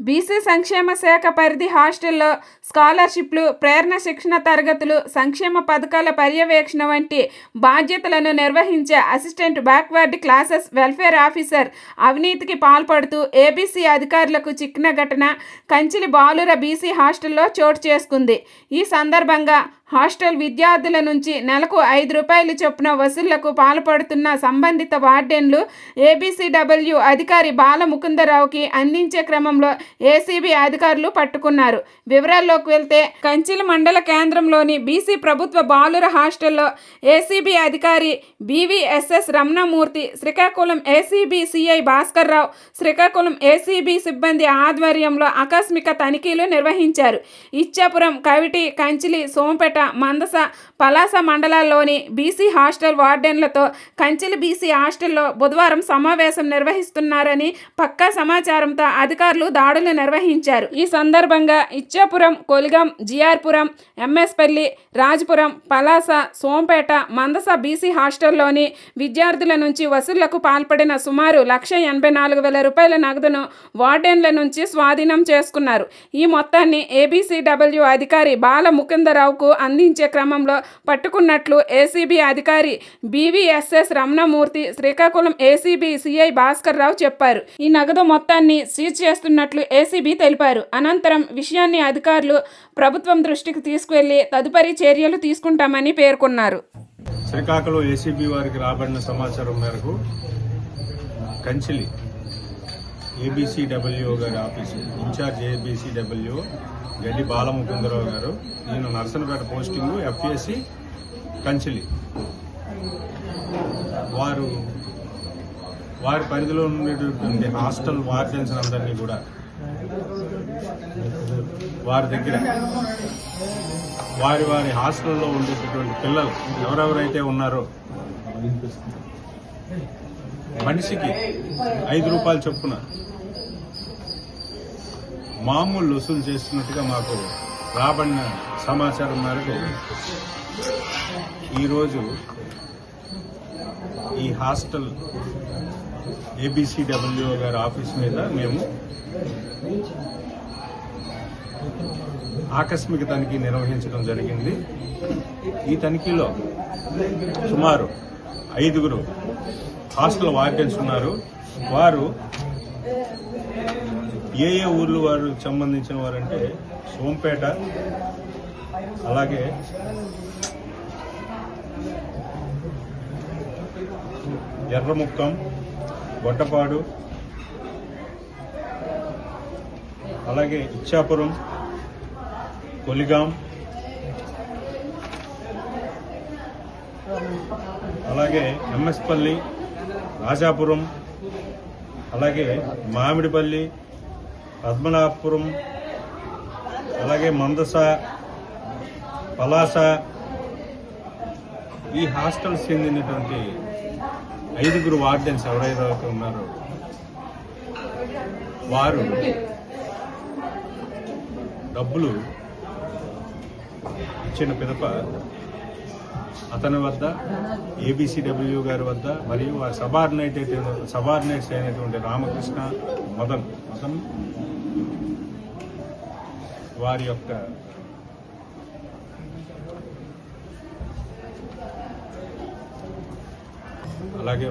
BC సంక్షేమ శాఖ పరిధి హాస్టల్లో స్కాలర్షిప్లు ప్రేరణ శిక్షణ తరగతులు సంక్షేమ పథకాల పర్యవేక్షణ వంటి బాధ్యతలను నిర్వహించే assistant backward classes welfare officer అవినీతికి పాల్పడుతూ ఏబీసీ అధికారులకు చిక్కిన ఘటన కంచిలి బాలుర బీసీ హాస్టల్లో చోటు చేసుకుంది. ఈ సందర్భంగా హాస్టల్ విద్యార్థుల నుంచి నెలకు ఐదు రూపాయలు చొప్పున వసూళ్ళకు పాల్పడుతున్న సంబంధిత వార్డెన్లు ఏబీసీడబ్ల్యూ అధికారి బాలముకుందరావుకి అందించే క్రమంలో ఏసీబీ అధికారులు పట్టుకున్నారు. వివరాల్లోకి వెళ్తే కంచిల మండల కేంద్రంలోని బీసీ ప్రభుత్వ బాలుర హాస్టల్లో ఏసీబీ అధికారి BVSS Ramanamurthy Srikakulam ACB CI Bhaskar Rao Srikakulam ACB సిబ్బంది ఆధ్వర్యంలో ఆకస్మిక తనిఖీలు నిర్వహించారు. ఇచ్చాపురం కవిటి కంచిలి సోంపేట మందస పలాస మండలాల్లోని బీసీ హాస్టల్ వార్డెన్లతో కంచెలి బీసీ హాస్టల్లో బుధవారం సమావేశం నిర్వహిస్తున్నారని పక్కా సమాచారంతో అధికారులు దాడులు నిర్వహించారు. ఈ సందర్భంగా ఇచ్చాపురం కొలిగం జిఆర్పురం ఎంఎస్పల్లి రాజపురం పలాస సోంపేట మందస బీసీ హాస్టల్లోని విద్యార్థుల నుంచి వసూళ్ళకు పాల్పడిన సుమారు లక్ష ఎనభై నాలుగు వేల రూపాయల నగదును వార్డెన్ల నుంచి స్వాధీనం చేసుకున్నారు. ఈ మొత్తాన్ని ఏబీసీడబ్ల్యూ అధికారి బాల ముకుందరావుకు అందించే క్రమంలో పట్టుకున్నట్లు ఏసీబీ అధికారి BVSS Ramanamurthy Srikakulam ACB CI Bhaskar Rao చెప్పారు. ఈ నగదు మొత్తాన్ని సీజ్ చేస్తున్నట్లు ఏసీబీ తెలిపారు. అనంతరం విషయాన్ని అధికారులు ప్రభుత్వం దృష్టికి తీసుకువెళ్ళి తదుపరి చర్యలు తీసుకుంటామని పేర్కొన్నారు. శ్రీకాకుళం ఏసీబీ వారికి రాబడిన సమాచారం మేరకు కంచిలి ఏబీసీడబ్ల్యూ గారి ఆఫీసు ఇన్ఛార్జ్ ఏబీసీడబ్ల్యూ గడ్డి బాలముకుందరావు గారు. నేను నర్సన్పేట పోస్టింగ్ ఎఫ్ఏసి కంచిలి. వారు వారి పరిధిలో ఉండేటటువంటి హాస్టల్ వార్డెన్స్ అందరినీ కూడా వారి దగ్గర వారి వారి హాస్టల్లో ఉండేటటువంటి పిల్లలు ఎవరెవరైతే ఉన్నారో మనిషికి ఐదు రూపాయలు చొప్పున మామూలు వసూలు చేస్తున్నట్టుగా మాకు రాబడిన సమాచారం మేరకు ఈరోజు ఈ హాస్టల్ ఏబిసిడబ్ల్యూ గారి ఆఫీస్ మీద మేము ఆకస్మిక తనిఖీ నిర్వహించడం జరిగింది. ఈ తనిఖీలో సుమారు ఐదుగురు హాస్టల్ వార్డెన్స్ ఉన్నారు. వారు ఏ ఏ ఊర్లు వారు సంబంధించిన వారంటే సోంపేట అలాగే ఎర్రముక్కం గొట్టపాడు అలాగే ఇచ్చాపురం కొలిగాం అలాగే ఎంఎస్పల్లి రాజాపురం అలాగే మామిడిపల్లి పద్మనాభపురం అలాగే మందస పలాస ఈ హాస్టల్స్ చెందినటువంటి ఐదుగురు వార్డెన్స్ ఎవరైతే ఉన్నారో వారు డబ్బులు ఇచ్చిన పిదప అతని వద్ద ఏబిసిడబ్ల్యూ గారి వద్ద మరియు ఆ సబార్డినేట్ సబార్డినేట్స్ అయినటువంటి రామకృష్ణ మదన్ మదన్ వారి యొక్క అలాగే